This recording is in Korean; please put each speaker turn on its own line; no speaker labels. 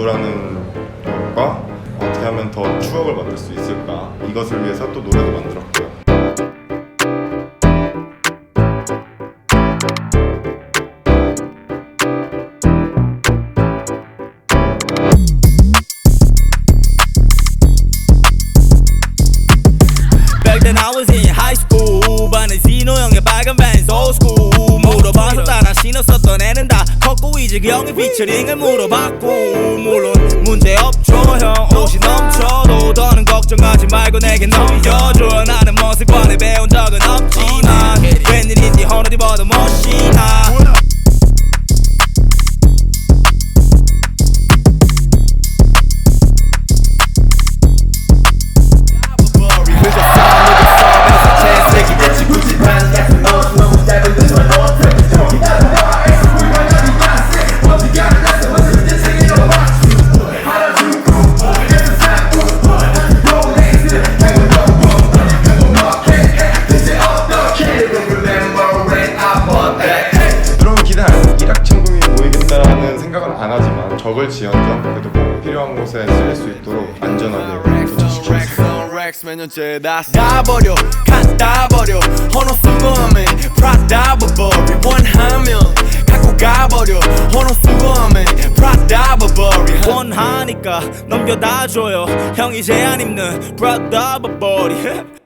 연주라는 것과 어떻게 하면 더 추억을 만들 수 있을까 이것을 위해서 또 노래도 만들었고요.
형의 피처링을 물어봤고 물론 문제 없죠 형. 옷이 넘쳐도 더는 걱정하지 말고 내게 넘겨줘
적을 지연점 그래도 꼭 필요한 곳에 쓸수 있도록 안전하게 도착시키고 있습니다.
렉스 몇 년째 다 싸버려 갖다 버려. 헌어 수거함에 프라다 버버리 원하면 갖고 가버려. 헌어 수거함에 프라다 버버리
원하니까 넘겨다 줘요. 형 이제 안 입는 브라더 버버리